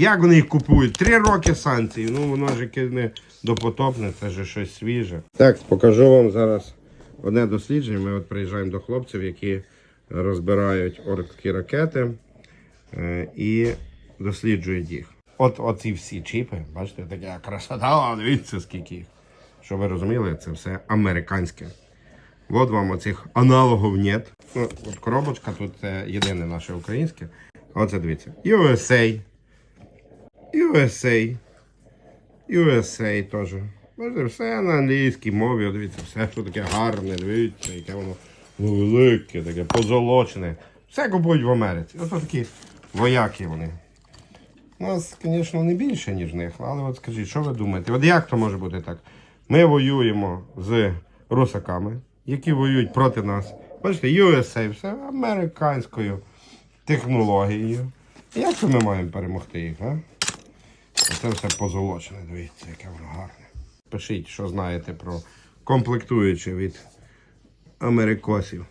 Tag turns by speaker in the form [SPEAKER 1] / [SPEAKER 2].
[SPEAKER 1] Як вони їх купують? Три роки санкцій. Ну воно ж не допотопне, це ж щось свіже. Так, покажу вам зараз одне дослідження. Ми от приїжджаємо до хлопців, які розбирають оркські ракети е, і досліджують їх. От оці всі чіпи, бачите, така красота, дивіться скільки їх. Щоб ви розуміли, це все американське. От вам оцих аналогів нет. Ну, от коробочка тут це єдине наше українське. Оце дивіться. USA. USA. USA теж. Бачите, все на англійській мові. Дивіться, все, що таке гарне, дивіться, яке воно велике, таке позолочене. Все купують в Америці. Ось такі вояки вони. У нас, звісно, не більше, ніж них, але от скажіть, що ви думаєте? От як то може бути так? Ми воюємо з русаками, які воюють проти нас. Бачите, USA, все американською технологією. Як це ми маємо перемогти їх, а? Це все позолочене, дивіться, яке воно гарне. Пишіть, що знаєте про комплектуючі від америкосів.